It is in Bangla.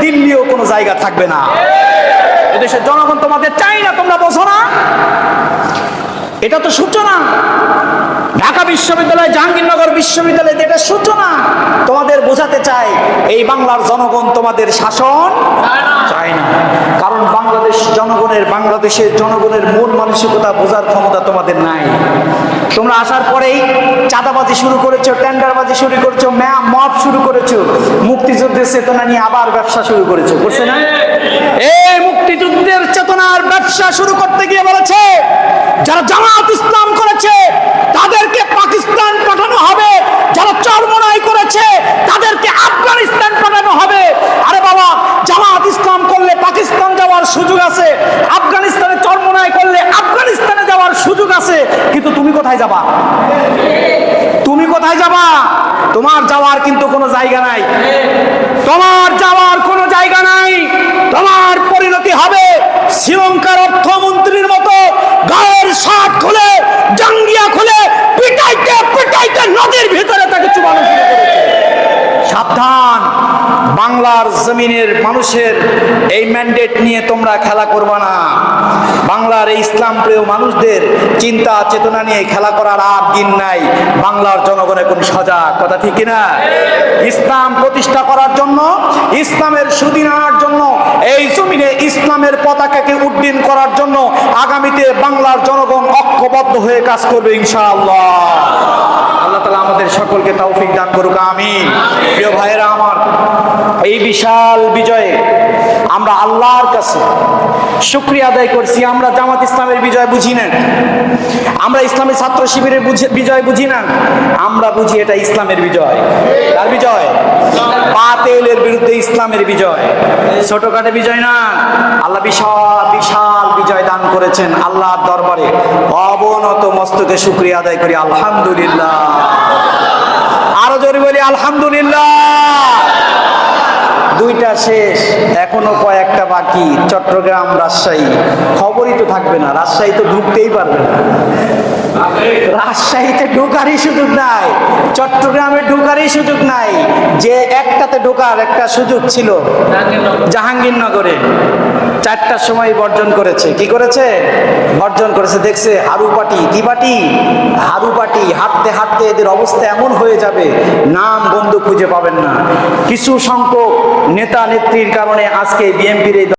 দিল্লিও কোনো জায়গা থাকবে না। এদেশের জনগণ তোমাদের চাই না, তোমরা বোঝো না। এটা তো সূচনা। বিশ্ববিদ্যালয় জাহাঙ্গীরনগর বিশ্ববিদ্যালয় এটা সূচনা। তোমাদের বোঝাতে চাই এই বাংলার জনগণ তোমাদের শাসন চায় না। কারণ বাংলাদেশ জনগণের বাংলাদেশের জনগণের মন মানসিকতা বোঝার ক্ষমতা তোমাদের নাই। তোমরা আসার পরেই চাঁদাবাজি শুরু করেছ টেন্ডারবাজি শুরু করেছ ম্যা মব শুরু করেছ মুক্তিযুদ্ধের চেতনা নিয়ে আবার ব্যবসা শুরু করেছ করছে না? এই মুক্তিযুদ্ধের চেতনার ব্যবসা শুরু করতে গিয়ে বলেছে যারা জামাত ইসলাম করেছে তাদেরকে পাকিস্তান পাঠানো হবে যারা চরমনাই করেছে তাদেরকে আফগানিস্তান পাঠানো হবে আরে বাবা ইসলাম করলে পাকিস্তান যাওয়ার সুযোগ আছে, আফগানিস্তানে চর্মনায় করলে আফগানিস্তানে যাওয়ার সুযোগ আছে, কিন্তু তুমি কোথায় যাবা? তুমি কোথায় যাবা? তোমার যাওয়ার কিন্তু কোনো জায়গা নাই। তোমার যাওয়ার কোনো জায়গা নাই। তোমার পরিণতি হবে শ্রীলঙ্কার অর্থমন্ত্রীর মতো বাংলার জমিনের মানুষের এই ম্যান্ডেট নিয়ে তোমরা খেলা করবে না। বাংলার এই ইসলাম প্রিয় মানুষদের চিন্তা চেতনা নিয়ে খেলা করার আর দিন নাই। বাংলার জনগণ এখন সজাগ কথা ঠিক না ইসলাম প্রতিষ্ঠা করার জন্য, ইসলামের সুদিন আনার জন্য, এই জমিনে ইসলামের পতাকাকে উড্ডীন করার জন্য আগামীতে বাংলার জনগণ ঐক্যবদ্ধ হয়ে কাজ করবে ইনশাআল্লাহ। আল্লাহ তালা আমাদের সকলকে তৌফিক দান করুক আমি প্রিয় আমার এই বিশাল বিজয়ে আমরা আল্লাহর কাছে শুক্রিয়া আদায় করছি। আমরা জামাত ইসলামের বিজয় বুঝি না। আমরা ইসলামী ছাত্র শিবিরের বিজয় বুঝি না। আমরা বুঝি এটা ইসলামের বিজয়। কার বিজয়? বাতিলের বিরুদ্ধে ইসলামের বিজয়। ছোটখাটো বিজয় না। আল্লাহ বিশাল বিশাল বিজয় দান করেছেন আল্লাহর দরবারে। অবনত মস্তকে শুক্রিয়া আদায় করি। আলহামদুলিল্লাহ। আরও জোরে বলি, আলহামদুলিল্লাহ। দুইটা শেষ। এখনও কয়েকটা বাকি। চট্টগ্রাম, রাজশাহী। খবরই তো থাকবে না। রাজশাহী তো ঢুকতেই পারবে না। রাজশাহীতে ঢোকারই সুযোগ নাই। চট্টগ্রামে ঢোকারই সুযোগ নাই। যে একটাতে ঢোকার একটা সুযোগ ছিল জাহাঙ্গীরনগরে। চারটার সময় বর্জন করেছে। কি করেছে? বর্জন করেছে। দেখছে হারু পাটি। কি পাটি? হারু পাটি। হাঁটতে হাঁটতে এদের অবস্থা এমন হয়ে যাবে। নাম খুঁজে পাবেন না। কিছু সংখ্যক নেতা নেত্রীর কারণে আজকে বিএনপির